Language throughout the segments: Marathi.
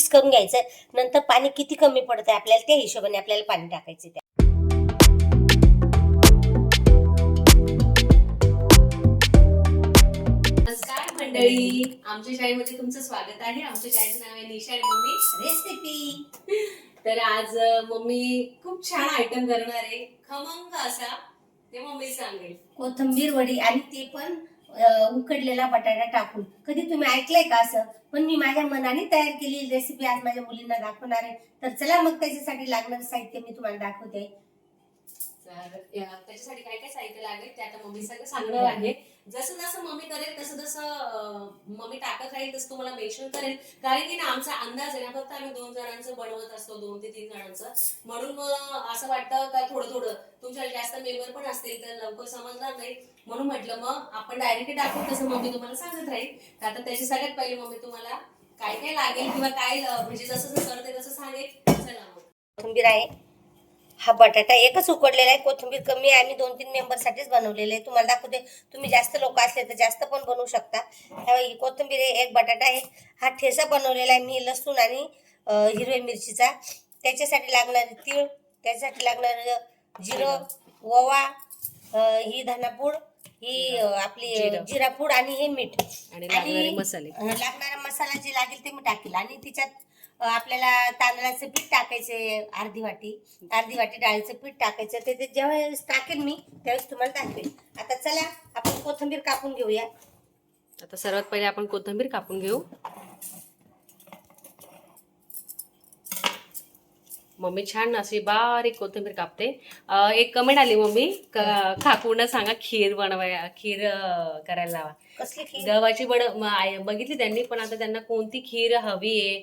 मिक्स करून घ्यायचं नंतर पाणी किती कमी पडतंय आपल्याला त्या हिशोबाने आपल्याला पाणी टाकायचं त्या. मंडळी. आमच्या शाळेमध्ये तुमचं स्वागत आहे. आमच्या शाळेचं नाव आहे निशा मम्मी. रेसिपी तर आज मम्मी खूप छान आयटम करणार आहे. खमंग असा. ते मम्मी सांगेल. कोथिंबीर वडी आणि ते पण उकडलेला बटाटा टाकून. कधी तुम्ही ऐकलंय का असं? पण मी माझ्या मनाने तयार केलेली रेसिपी आज माझ्या मुलींना दाखवणार आहे. तर चला मग त्याच्यासाठी लागणारं साहित्य मी तुम्हाला दाखवते. त्याच्यासाठी काय काय साहित्य लागेल ते आता मम्मी सगळं सांगणार आहे. जसं जसं मम्मी करेल तसं तसं मम्मी टाकत राहील तसं तुम्हाला मेन्शन करेल. कारण की ना आमचा अंदाज आहे ना फक्त आम्ही दोन जणांचं बनवत असतो दोन ते तीन जणांचं. म्हणून मग असं वाटतं का थोडं थोडं तुमच्या जास्त मेंबर पण असतील तर लवकर समजणार नाही. म्हणून म्हटलं मग आपण डायरेक्ट टाकू तसं मम्मी तुम्हाला सांगत राहील. तर आता त्याची सगळ्यात पहिले मम्मी तुम्हाला काय काय लागेल किंवा काय म्हणजे जसं जसं करते तसं सांगेल चला मग कोथिंबीर आहे. हा बटाटा एकच उकडलेला आहे. कोथिंबीर कमी आहे आम्ही दोन तीन मेंबरसाठीच बनवलेले आहे. तुम्हाला दाखवते. तुम्ही जास्त लोक असले तर जास्त पण बनवू शकता. तेव्हा कोथिंबीर आहे एक बटाटा आहे. हा ठेसा बनवलेला आहे. मी लसूण आणि हिरव्या मिरचीचा. त्याच्यासाठी लागणारे तीळ त्याच्यासाठी लागणारं जिरं ओवा ही धनापूड ही आपली जिरं. जिरापूड आणि हे मीठ. आणि लागणारे मसाले. लागणारा मसाला जे लागेल ते मी टाकेल. आणि तिच्यात आपल्याला तांदळाचं पीठ टाकायचे अर्धी वाटी. अर्धी वाटी डाळीचं पीठ टाकायचं. ते ते ज्यावेळेस टाकेल मी त्यावेळेस तुम्हाला दाखवेल आता चला आपण कोथिंबीर कापून घेऊया. आता सर्वात पहिले आपण कोथिंबीर कापून घेऊ. मम्मी छान अशी बारीक कोथिंबीर कापते. एक कमेंट आली मम्मी काकूंना सांगा खीर बनवाय खीर करायला लावा. गव्हाची बड बघितली त्यांनी पण आता त्यांना कोणती खीर हवी आहे?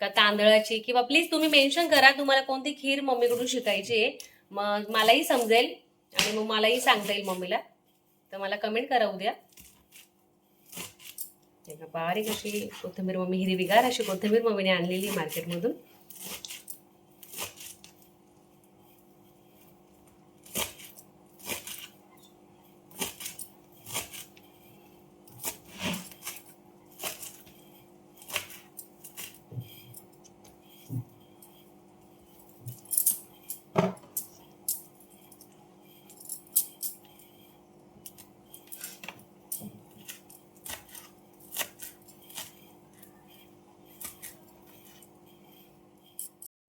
का तांदळाची? किंवा प्लीज तुम्ही मेन्शन करा तुम्हाला कोणती खीर मम्मीकडून शिकायची आहे. मग मलाही समजेल आणि मग मलाही सांगता येईल मम्मीला. तर मला कमेंट करा उद्या. बारीक अशी कोथिंबीर मम्मी हिरवीगार अशी कोथिंबीर मम्मीने आणलेली मार्केटमधून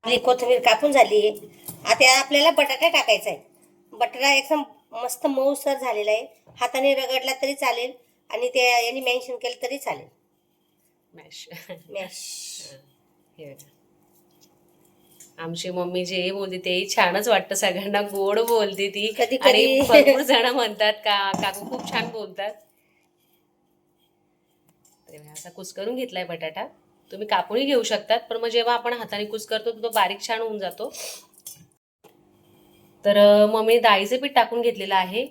आपली कोथिंबीर कापून झाली. आहे आता आपल्याला बटाटा टाकायचा आहे. बटाटा एकदम मस्त मऊसर झालेला आहे. हाताने रगडला तरी चालेल आणि ते यांनी मेन्शन केलं तरी चालेल. मॅश मॅश हे बघा. आमची मम्मी जे बोलते ते छानच वाटतं सगळ्यांना. गोड बोलते ती. कधी- आणि कधी- भरपूर जण म्हणतात का काकू खूप छान बोलतात. तर मी असा कुस करून घेतलाय बटाटा. तुम्ही कापूनही घेऊ शकतात पण मग जेव्हा आपण हाताने कुस करतो तो बारीक छान होऊन जातो. तर अं, मम्मी डाळीचं पीठ टाकून घेतलेलं आहे.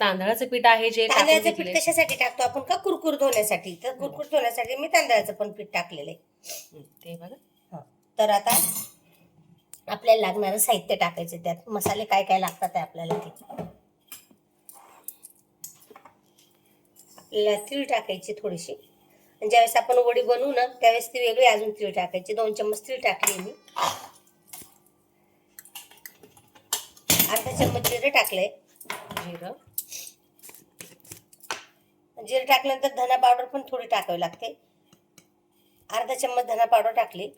तांदळाचं पीठ आहे जे तांदळाचं पीठ कशासाठी टाकतो आपण का कुरकुर होण्यासाठी तर कुरकुर होण्यासाठी मी तांदळाचं पण पीठ टाकलेलं आहे. ते बघा. तर आता आपल्याला लागणारं साहित्य टाकायचं त्यात. मसाले काय काय लागतात ते आपल्याला ते? आपल्याला तीळ टाकायची थोडीशी. ज्यावेळेस आपण वडी बनवू ना त्यावेळेस ती वेगळी अजून तीळ टाकायची. दोन चम्मच तीळ टाकली मी. अर्धा चम्मच जिरं टाकलंय. जिरं. जिरं टाकल्यानंतर धना पावडर पण थोडी टाकावी लागते. अर्धा चम्मच धना पावडर टाकली.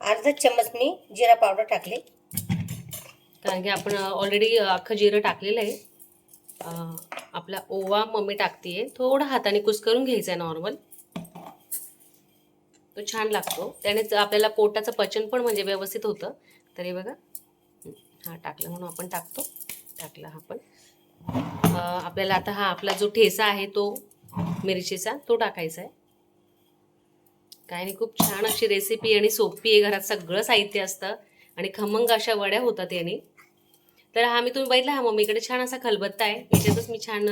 अर्धा चम्मच मी जिरा पावडर टाकली. कारण की आपण ऑलरेडी अख्खं जिरं टाकलेलं आहे. आपला ओवा मम्मी टाकतीये. थोडं हाताने कुस्करून घ्यायचं घ्यायचा आहे नॉर्मल तो छान लागतो. त्यानेच आपल्याला पोटाचं पचन पण म्हणजे व्यवस्थित होतं. तरी बघा. हा टाकलं म्हणून आपण टाकतो. टाकला हा पण. आपल्याला आता हा आपला जो ठेसा आहे तो मिरचीचा तो टाकायचा आहे काय नाही खूप छान अशी रेसिपी आणि सोपी आहे. घरात सगळं साहित्य असतं. आणि खमंग अशा वड्या होतात याने. तर हा मी तुम्ही बघितला हा मम्मीकडे छान असा खलबत्ता आहे. याच्यातच मी छान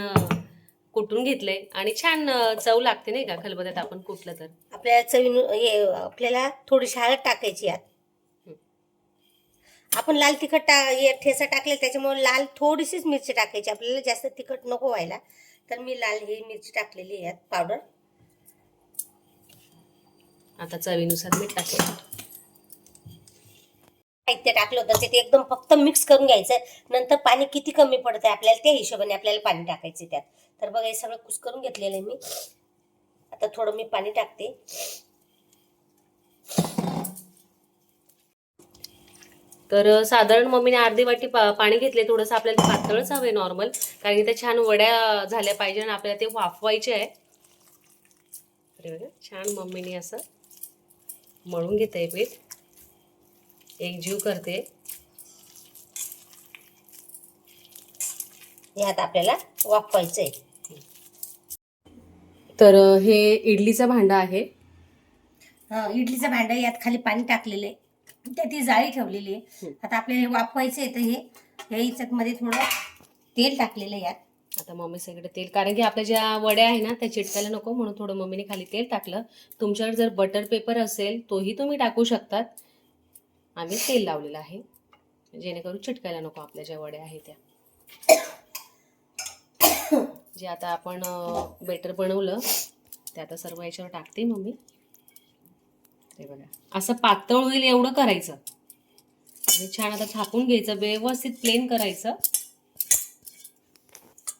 कुटून घेतलंय. आणि छान चव लागते नाही का खलबत्त्यात आपण कुटलं तर. आपल्याला चवीन हे आपल्याला थोडीशी हळद टाकायची यात. आपण लाल तिखट टा हे ठेसा टाकले त्याच्यामुळे लाल थोडीशीच मिरची टाकायची. आपल्याला जास्त तिखट नको व्हायला. तर मी लाल ही मिरची टाकलेली आहे यात पावडर. आता चवीनुसार मीठ टाकूया साहित्य टाकलं होतं ते एकदम फक्त मिक्स करून घ्यायचं. नंतर पाणी किती कमी पडतंय आपल्याला त्या हिशोबाने आपल्याला पाणी टाकायचं त्यात. तर बघा हे सगळं कुस करून घेतलेलं आहे मी. आता थोडं मी पाणी टाकते. तर साधारण मम्मीने अर्धी वाटी पा- पाणी घेतले थोडंसं आपल्याला पातळच हवं आहे नॉर्मल कारण की त्या छान वड्या झाल्या पाहिजे आणि आपल्याला ते वाफवायचे आहे. अरे बघा छान मम्मीने असं मळून घेते पीठ. एक जीव करते. हे आता आपल्याला वाफवायचं आहे तर हे इडलीचं भांडं आहे. हा, इडलीचं भांडं यात खाली पाणी टाकलेलं आहे. त्यात ती जाळी ठेवलेली आहे. हं. आता आपल्याला हे वाफवायचं आहे तर हे ह्या याच्यात मध्ये थोडं तेल टाकलेलं आहे यात. आता मम्मी सगळं तेल कारण की आपल्या ज्या वड्या आहे ना त्या चिटकायला नको म्हणून थोडं मम्मीने खाली तेल टाकलं. तुमच्याकडे जर बटर पेपर असेल तोही तुम्ही टाकू शकतात. आम्ही तेल लावलेलं आहे. जेणेकरून चिटकायला नको आपल्या ज्या वड्या आहेत त्या. जे आता आपण बेटर बनवलं ते आता सर्व याच्यावर टाकते मम्मी. ते बघा. असं पातळ होईल एवढं करायचं. आणि छान आता थापून घ्यायचं व्यवस्थित प्लेन करायचं.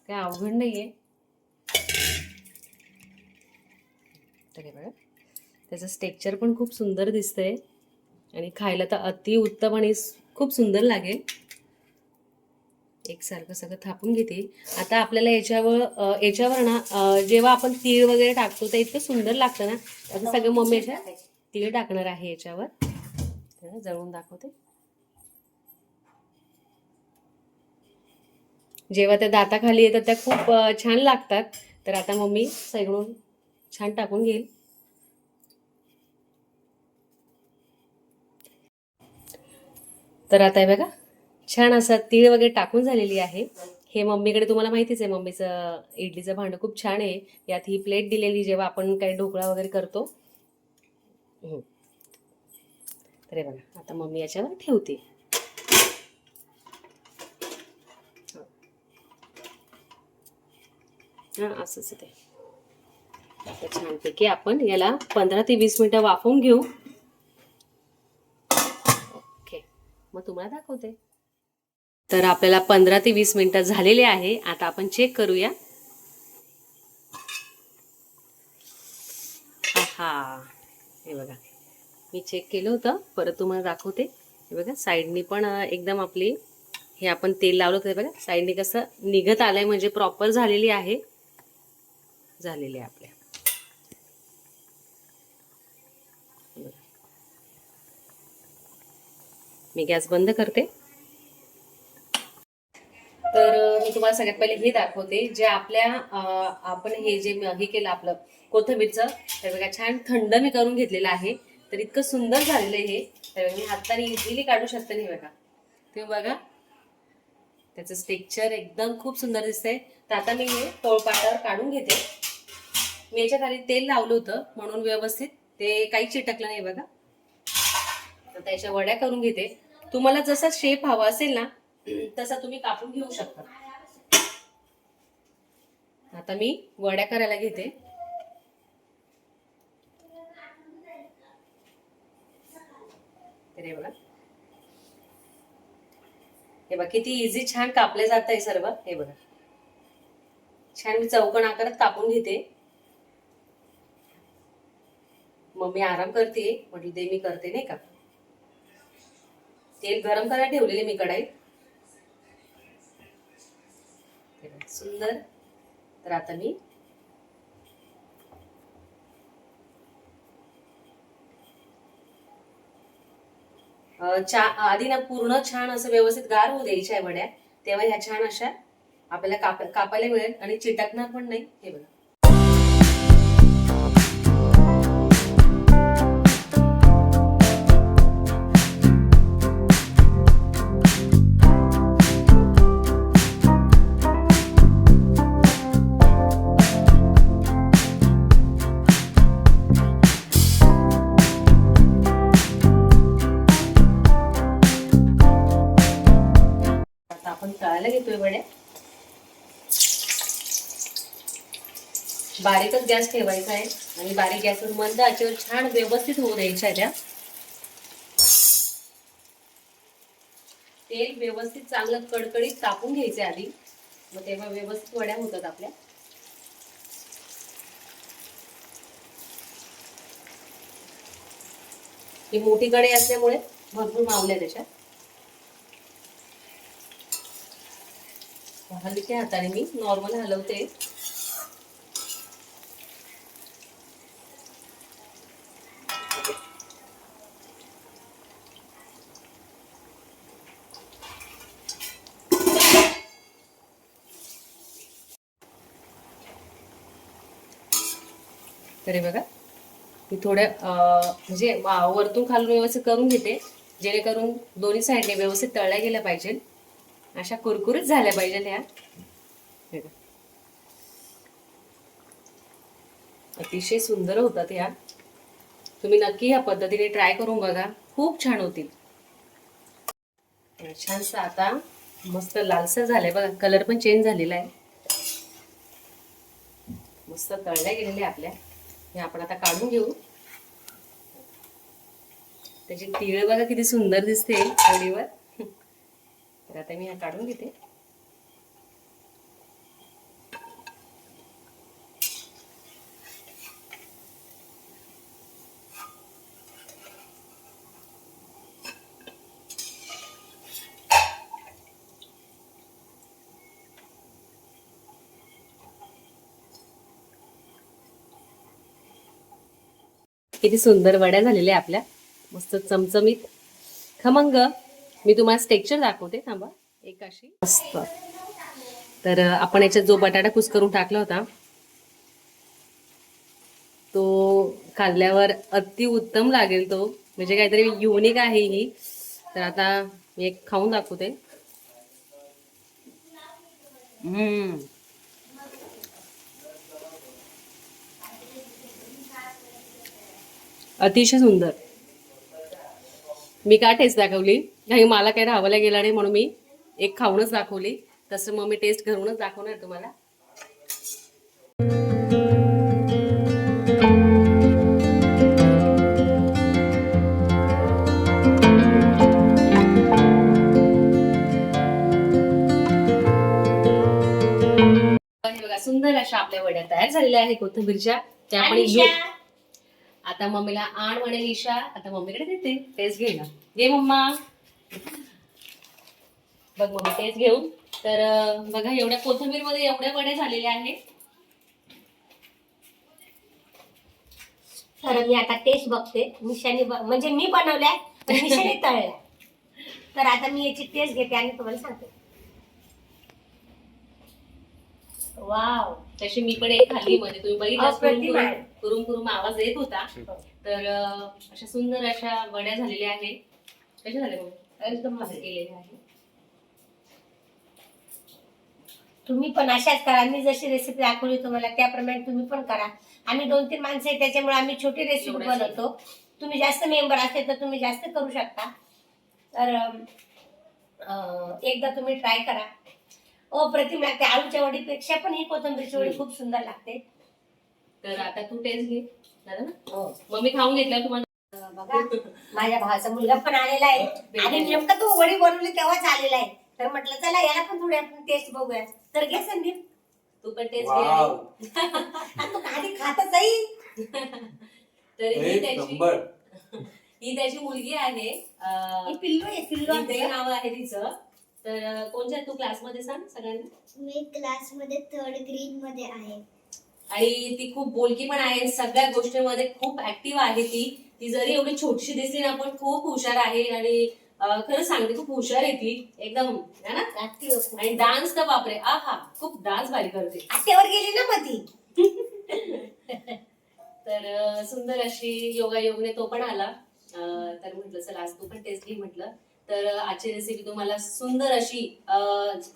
काय अवघड नाहीये. आहे बघा. त्याचं स्टेक्चर पण खूप सुंदर दिसतंय. आणि खायला तर अति उत्तम आणि खूप सुंदर लागेल. एकसारखं सगळं थापून घेते. आता आपल्याला याच्यावर याच्यावर ना जेव्हा आपण तीळ वगैरे टाकतो तर इतकं सुंदर लागतं ना. आता सगळं मम्मी याच्या तीळ टाकणार आहे याच्यावर. जळून दाखवते. जेव्हा त्या दाताखाली येतात त्या खूप छान लागतात. तर आता मम्मी सगळून छान टाकून घेईल. तर आता हे बघा छान असं तीळ वगैरे टाकून झालेली आहे. हे मम्मीकडे तुम्हाला माहितीच आहे मम्मीचं इडलीचं भांडं खूप छान आहे. यात ही प्लेट दिलेली जेव्हा आपण काही ढोकळा वगैरे करतो. तर हे बघा आता मम्मी याच्यावर ठेवते. हां असंच ते. छानपैकी आपण याला पंधरा ते वीस मिनिटं वाफवून घेऊ. मग तुम्हाला दाखवते. तर आपल्याला पंधरा ते वीस मिनिटं झालेले आहे. आता आपण चेक करूया. हा हे बघा. मी चेक केलं होतं. परत तुम्हाला दाखवते. हे बघा साईडनी पण एकदम आपली हे आपण तेल लावलं होतं. बघा साईडनी कसं निघत आलंय म्हणजे प्रॉपर झालेली आहे. झालेली आहे आपल्या हे बघा. मी गॅस बंद करते. तर मी तुम्हाला सगळ्यात पहिले हे दाखवते जे आपल्या आपण हे जे हे केलं आपलं कोथिंबीरचं तर बघा छान थंड मी करून घेतलेलं आहे. तर इतकं सुंदर झालेलं आहे हे. तर मी हाताने इझिली काढू शकते नाही बघा. तुम्ही बघा. त्याचं स्टेक्चर एकदम खूप सुंदर दिसतंय. तर आता मी हे पोळपाटावर काढून घेते. मी याच्या खाली तेल लावलं होतं म्हणून व्यवस्थित. ते काही चिटकलं नाही बघा. आता याच्या वड्या करून घेते. तुम्हाला जसा शेप हवा असेल ना तसा तुम्ही कापून घेऊ शकता. आता मी वड्या करायला घेते. हे बघा. हे बघा किती इझी छान कापले जात आहे सर्व. हे बघा. छान मी चौकण आकारात कापून घेते. मम्मी आराम करते. म्हटलं ते मी करते नाही का? तेल गरम करायला ठेवलेले मी कढाईत. सुंदर. तर आता मी चा आधी ना पूर्ण छान असं व्यवस्थित गार होऊ द्यायच्या आहे वड्या तेव्हा ह्या छान अशा आपल्याला काप कापायला मिळेल आणि चिटकणार पण नाही. हे बघा. गॅस ठेवायचा आहे आणि बारीक गॅसवर मंद आचेवर छान व्यवस्थित होऊ द्यायच्या त्या. तेल व्यवस्थित चांगलं कडकडीत तापून घ्यायचे आधी. मग तेव्हा व्यवस्थित वड्या होतात आपल्या. ही मोठी कढई असल्यामुळे भरपूर मावल्या त्याच्यात. हलक्या हाताने मी नॉर्मल हलवते. तरी बघा. मी थोडं म्हणजे वरतून खालून व्यवस्थित करून घेते. जेणेकरून दोन्ही साईडने व्यवस्थित तळल्या गेल्या पाहिजे. अशा कुरकुरीत झाल्या पाहिजे ह्या. अतिशय सुंदर होतात ह्या. तुम्ही नक्की ह्या पद्धतीने ट्राय करून बघा. खूप छान होतील. छानसा आता मस्त लालसर झालंय बघा. कलर पण चेंज झालेला आहे. मस्त तळल्या गेलेल्या आपल्या. हे आपण आता काढून घेऊ. त्याची तिळ बघा किती सुंदर दिसते कढीवर तर आता मी हा काढून घेते. किती सुंदर वड्या झालेल्या आपल्या. मस्त चमचमीत. खमंग मी तुम्हाला टेक्चर दाखवते थांबा. एक अशी. मस्त. तर आपण याच्यात जो बटाटा कुस्करून टाकला होता तो खाल्ल्यावर अति उत्तम लागेल तो. म्हणजे काहीतरी युनिक आहे ही. तर आता मी एक खाऊन दाखवते. हम्म. अतिशय सुंदर. मी का टेस्ट दाखवली? काही मला काही राहावं गेला नाही म्हणून मी एक खाऊनच दाखवली. तसं मग मी टेस्ट घरूनच दाखवणार तुम्हाला. हे बघा सुंदर अशा आपल्या वड्या तयार झालेल्या आहे कोथिंबीरच्या. त्या आपण आता मम्मीला आण म्हणेल ईशा. आता मम्मीकडे देते. टेस्ट घ्यायला घे मम्मा. बघ मम्मी टेस्ट घेऊन. तर बघा एवढ्या कोथिंबीरमध्ये एवढ्या वड्या झालेल्या आहेत. तर मी आता टेस्ट बघते. मिशाने म्हणजे मी बनवल्या पण मिशाने तळल्या. तर आता मी याची टेस्ट घेते आणि तुम्हाला सांगते. वाव. तशी मी पण एक खाल्ली मध्ये. तुम्ही बघितलं आहे. कुरुम कुरुम आवाज येत होता. तर अशा सुंदर अशा वड्या झालेल्या आहेत. कशा झाल्या मग एकदम मस्त केलेल्या आहे तुम्ही पण अशाच करा. मी जशी रेसिपी दाखवली तुम्हाला त्याप्रमाणे तुम्ही पण करा. आम्ही दोन तीन माणसं आहे त्याच्यामुळे आम्ही छोटी रेसिपी. बनवतो. तुम्ही जास्त मेंबर असले तर तुम्ही जास्त करू शकता. तर एकदा तुम्ही ट्राय करा. अप्रतिम लागते. आलूच्या वडीपेक्षा पण ही कोथिंबीरची वडी खूप सुंदर लागते. तर आता तू टेस्ट घे. झालं ना? हो. मग मी खाऊन घेतल्यावर तुम्हाला? बघा माझ्या भावाचा मुलगा पण आलेला आहे. आणि नेमका तो वडी बनवली तेव्हाच आलेला आहे. तर म्हटलं चला याला पण थोडी आपण टेस्ट बघूया. तर घे संदीप. तू पण टेस्ट वाव घे आणि तो आधी खातच आहे. तर ही एक त्याची नंबर. ही त्याची मुलगी आहे. अं, ही पिल्लू आहे पिल्लू आहे. नाव आहे तिचं. तर अं, कोणत्या तू क्लासमध्ये सांग सगळ्यांना? मी क्लासमध्ये थर्ड ग्रेडमध्ये आहे. आणि ती खूप बोलकी पण आहे. सगळ्या गोष्टींमध्ये खूप ऍक्टिव्ह आहे ती. ती जरी एवढी छोटीशी दिसली ना पण खूप हुशार आहे आणि खरं सांगते खूप हुशार आहे ती. एकदम है ना. आणि डान्स तर बापरे आ हा खूप डान्स भारी करते. आत्यावर गेली ना मग ती तर सुंदर अशी योगा योगने तो पण आला. तर म्हटलं चला आज तू पण टेस्ट घे म्हटलं. तर आजची रेसिपी तुम्हाला सुंदर अशी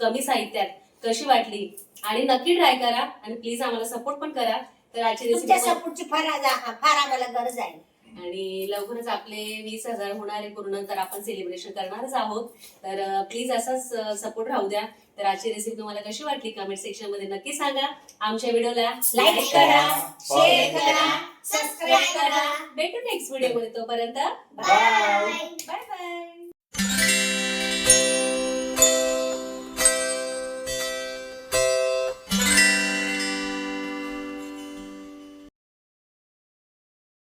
कमी साहित्यात कशी वाटली? आणि नक्की ट्राय करा आणि प्लीज आम्हाला सपोर्ट पण करा. तर आजची तुमच्या रेसिपी सपोर्टची फार आज- फार आम्हाला गरज आहे. आणि लवकरच आपले वीस हजार होणारे पूर्ण तर आपण सेलिब्रेशन करणारच आहोत. तर प्लीज असाच सपोर्ट राहू द्या. तर आजची रेसिपी तुम्हाला कशी वाटली? कमेंट सेक्शनमध्ये नक्की सांगा. आमच्या व्हिडिओला Like करा, share करा, सबस्क्राईब करा. भेटू नेक्स्ट व्हिडिओमध्ये तोपर्यंत. Bye bye bye